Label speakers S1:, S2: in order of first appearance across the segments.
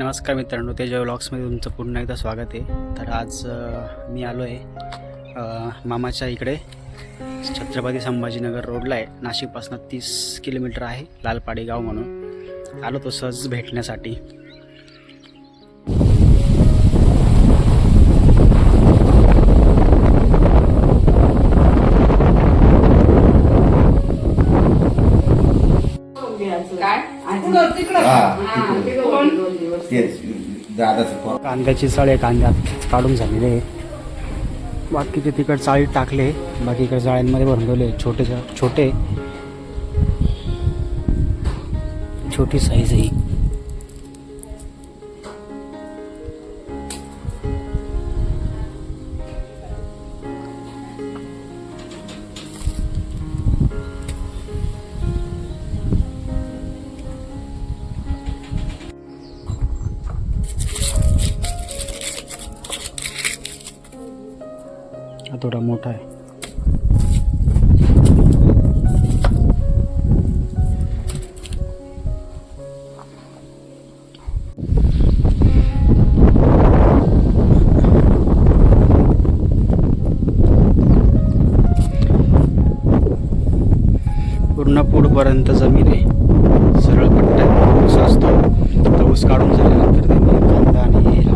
S1: नमस्कार मित्रांनो तेजा व्लॉग्समध्ये तुमचं पुन्हा एकदा स्वागत आहे. तर आज मी आलो आहे मामाच्या इकडे. छत्रपती संभाजीनगर रोडला आहे. नाशिकपासून तीस किलोमीटर आहे लालपाडी गाव म्हणून. आलो तो सहज भेटण्यासाठी.
S2: तेच दादाचं
S1: कांद्याची सळे कांद्यात काढून झालेले आहे बाकीचे तिकड चाळीत टाकले बाकी इकडे जाळ्यांमध्ये भरून ठेवले छोटे छोटे. छोटी साईज आहे हा थोडा मोठा आहे. पूर्ण पुढपर्यंत जमीन आहे. सरळ पट्टा ऊस असतो. तर ऊस काढून झाल्यानंतर त्यांनी कांदा आणि हे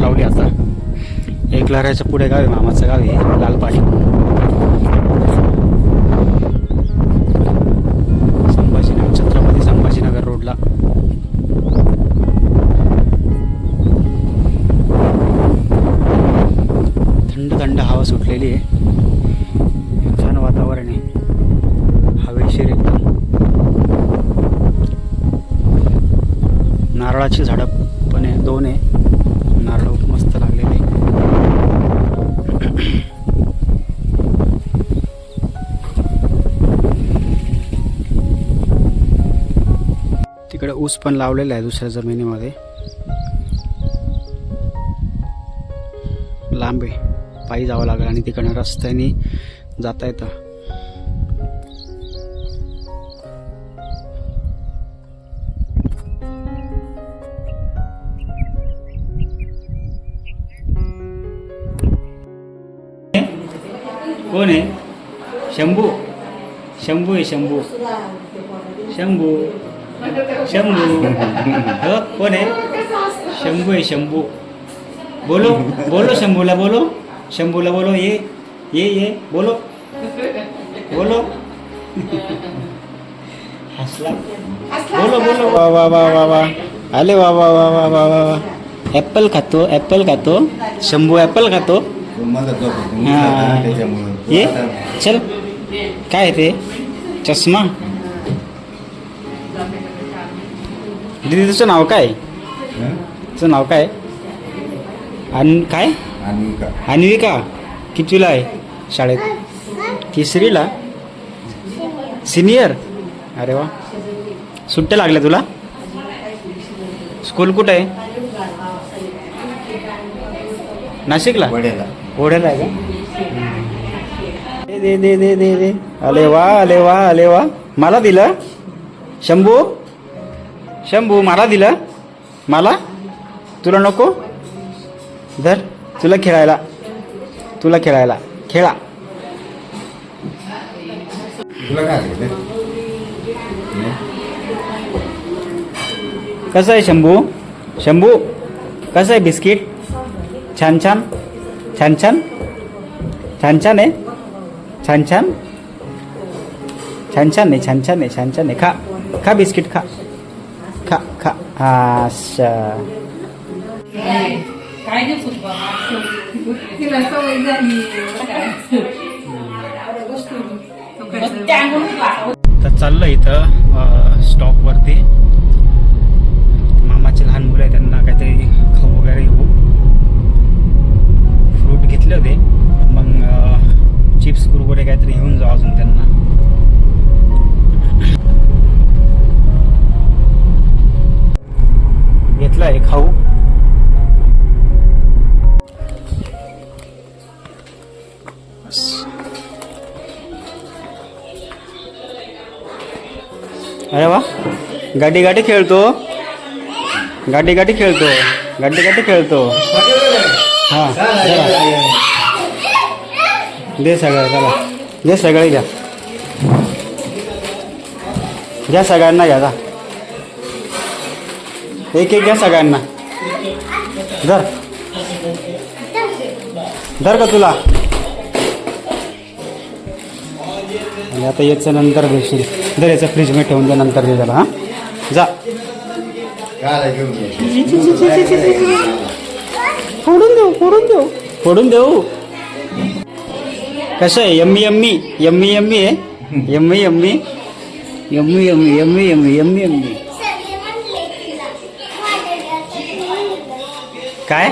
S1: लावली आता. एक लहराच्या पुढे गाव आहे मामाचं गाव आहे लालपाडी. संभाजीनगर छत्रपती संभाजीनगर रोडला. थंड थंड हवा सुटलेली आहे. छान वातावरण आहे. हवेशीर एकदम. नारळाची झाडं ऊस पण लावलेला आहे दुसऱ्या जमिनीमध्ये. लांब आहे पायी जावं लागेल आणि तिकडनं रस्त्याने जाता येतं. कोण आहे? शंभू? शंभू आहे शंभू. शंभू. शंभू. हो कोण आहे? शंभू आहे शंभू. बोलो बोलो शंभूला बोलो. शंभूला बोलो ये ये ये बोलो. बोलो. हसला. बोलो बोलो. वा वा वा वा वा. आले वा वा वा वा वा वा. वा ॲपल खातो ॲपल खातो. शंभू ॲपल खातो. हा. ये चल. काय ते? चष्मा? दीदी तुझं नाव काय? तुझं नाव काय? आणि काय?
S2: आणि का
S1: अन्विका कितवीला आहे? शाळेत? तिसरीला? सिनियर? अरे वा. सुट्ट्या लागल्या तुला? स्कूल कुठं आहे? नाशिकला? ओढ्याला आहे का? दे दे दे दे दे दे. अले वा अले वा अले वा. मला दिलं? शंभू? शंभू मला दिलं. मला? तुला नको? धर. तुला खेळायला. तुला खेळायला. खेळा? कसं आहे शंभू? शंभू कसं आहे बिस्किट? छान छान. छान छान. छान छान आहे. छान छान. छान छान आहे छान छान आहे छान छान आहे. खा. खा बिस्किट खा. अच्छा
S3: काय नाही फुटबॉल. तिला सवय झाली. मग त्या अंगून लागतो.
S1: तर चाललं इथं स्टॉपवरती. मामाचे लहान मुलं आहे त्यांना काहीतरी खाऊ वगैरे घेऊ. फ्रूट घेतले होते. मग चिप्स कुरकुरे काहीतरी घेऊन जाऊ अजून त्यांना. गाडी गाडी खेळतो. गाडी गाडी खेळतो. गाडी गाडी खेळतो. हा दे सगळं चला. दे सगळे घ्या. घ्या सगळ्यांना घ्या जा. एक एक घ्या सगळ्यांना. धर. धर का तुला? आणि आता याचं नंतर भेटशील जर याचं फ्रीजमध्ये ठेवून द्या नंतर दे त्याला हां. जा. फोडून देऊ फोडून देऊ. फोडून देऊ. कसं आहे? Yummy yummy. यम्मी यम्मी आहे? Yummy yummy. Yummy yummy yummy yummy yummy yummy. काय?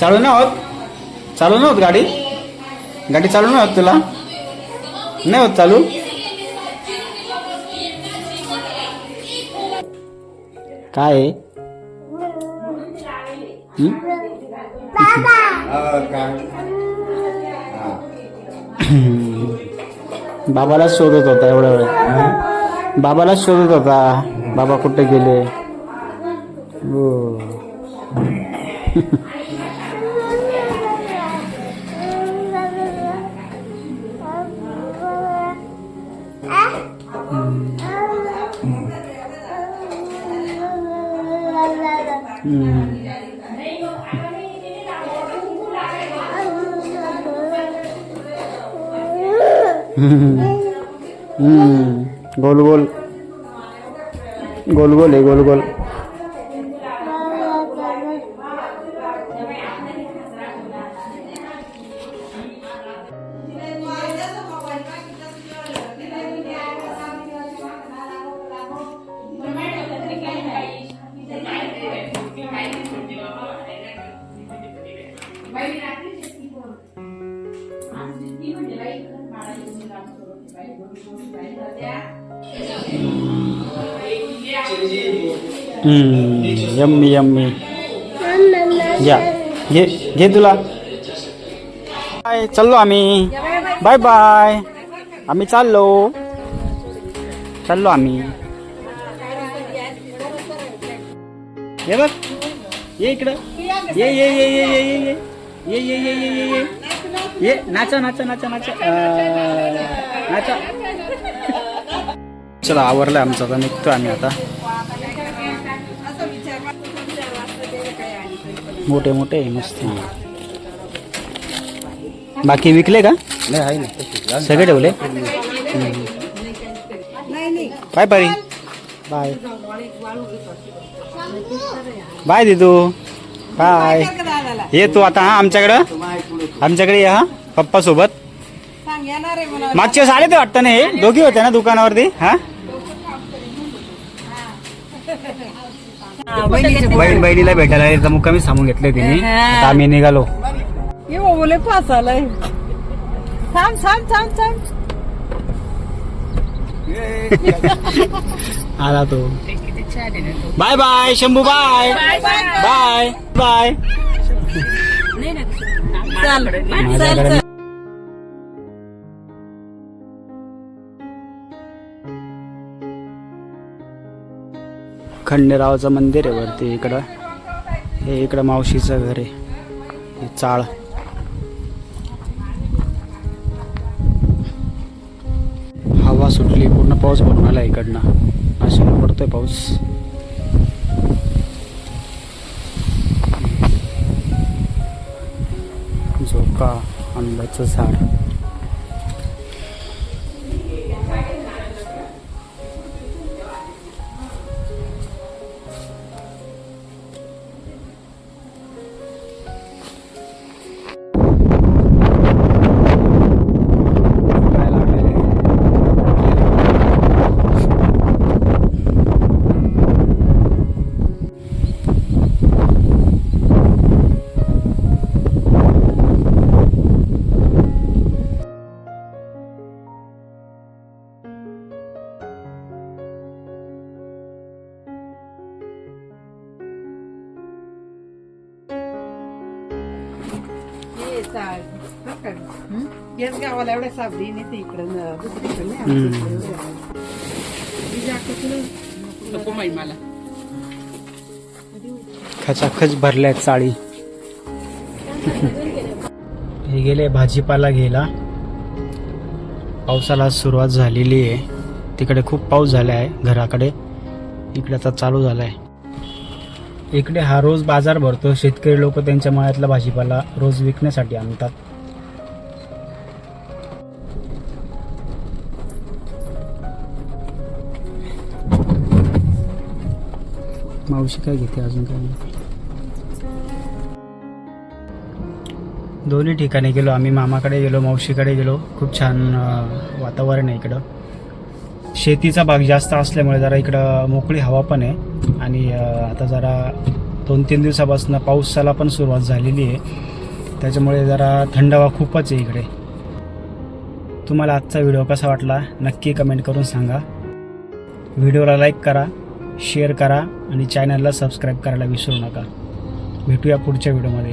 S1: चालू नाही होत? चालू नाही होत गाडी? गाडी चालू नाही होत तुला? नाही होत चालू? काय. बाबालाच शोधत होता एवढ्या वेळ बाबालाच शोधत होता. बाबा कुठे गेले? हो. गोल गोल गोल गोल आहे गोल गोल यम्मी यम्मी घ्या घे घे तुला बाय चाललो आम्ही बाय बाय आम्ही चाललो चाललो आम्ही ये बघ ये इकडं ये ये ये ये ये ये ये ये ये ये ये ये ये नाचा नाचा नाचा नाचा नाचा चला आवरलं आमचं आता निघतो आम्ही आता मोठे मोठे मस्त बाकी विकले का?
S2: नाही आहे ना. तशीच.
S1: सगळे ठेवले? बाय परी. बाय. बाय दिदू. बाय. ये तू आता हा आमच्याकडं? आमच्याकडे ये हा पप्पा सोबत. मागच्या साडे ते वाटतं ना हे? दोघी होते ना दुकानावरती? हा? बहीण बहिणीला भेटायला तर मुक्कामी सांगून घेतले तिने. आता आम्ही निघालो.
S3: ये बोले पास आलाय थांब थांब थांब थांब.
S1: आला तो. Bye bye Shambhu bye. Bye bye.
S3: चल.
S1: खंडेरावचं मंदिर आहे वरती इकडं. हे इकडं मावशीचं घर आहे. हे चाळ. हवा सुटली पूर्ण पाऊस भरून आला इकडनं. नाशिकला पडतोय पाऊस. झोका आंब्याचं झाड.
S3: याच गावाला एवढ्या नाही इकडं दुसरीकडे मला.
S1: खचाखच भरल्या चाळी हे गेले भाजीपाला घ्यायला. पावसाला सुरुवात झालेली आहे. तिकडे खूप पाऊस झाला आहे घराकडे. इकडे आता चालू झाला आहे इकडे हा रोज बाजार भरतो. शेतकरी लोक त्यांच्या मळ्यातला भाजीपाला रोज विकण्यासाठी आणतात. मावशी काय घेते अजून काय दोन्ही ठिकाणी गेलो. आम्ही मामाकडे गेलो मावशीकडे गेलो. खूप छान वातावरण आहे इकडं. शेतीचा भाग जास्त असल्यामुळे जरा इकडं मोकळी हवा पण आहे. आणि आता जरा दोन तीन दिवसापासून पावसाला पण सुरुवात झालेली आहे. त्याच्यामुळे जरा थंडावा खूपच आहे इकडे. तुम्हाला आजचा व्हिडिओ कसा वाटला नक्की कमेंट करून सांगा. व्हिडिओला लाईक करा शेअर करा आणि चॅनलला सबस्क्राईब करायला विसरू नका. भेटूया पुढच्या व्हिडिओमध्ये.